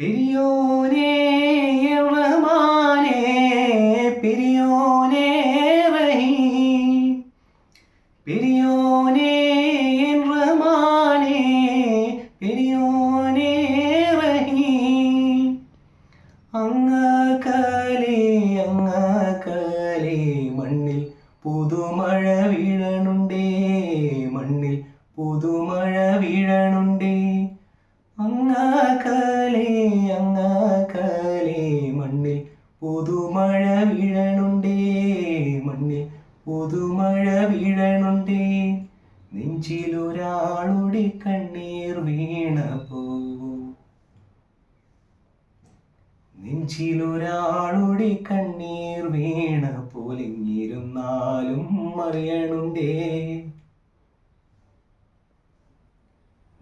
പെരിയോനേ റഹ്മാനേ പിരിയോനേ റഹീ. പിരിയോനേ റഹ്മാനേ പെരിയോനേ റഹീം. അങ്ങകലേ അങ്ങകലേ മണ്ണിൽ പുതുമഴ വീഴണുണ്ടേ മണ്ണിൽ പുതുമഴ വീഴണുണ്ടേ. അങ്ങകലേ അങ്ങാക്കാലേ മണ്ണിൽ പുതുമഴ വീഴണുണ്ടേ മണ്ണിൽ പുതുമഴ വീഴണുണ്ടേ. നെഞ്ചിലൊരാളുടെ കണ്ണീർ വീണപ്പോ നെഞ്ചിലൊരാളുടെ കണ്ണീർ വീണ പോലിങ്ങിരുന്നാലും അറിയണുണ്ടേ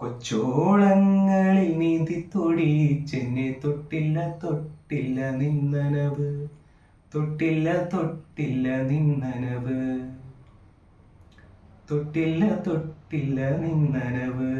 കൊച്ചോളങ്ങളിൽ നീതി തൊടിച്ചെന്നെ തൊട്ടില്ല തൊട്ടില്ല നിന്നനവ്. തൊട്ടില്ല തൊട്ടില്ല നിന്നനവ്. തൊട്ടില്ല തൊട്ടില്ല നിന്നനവ്.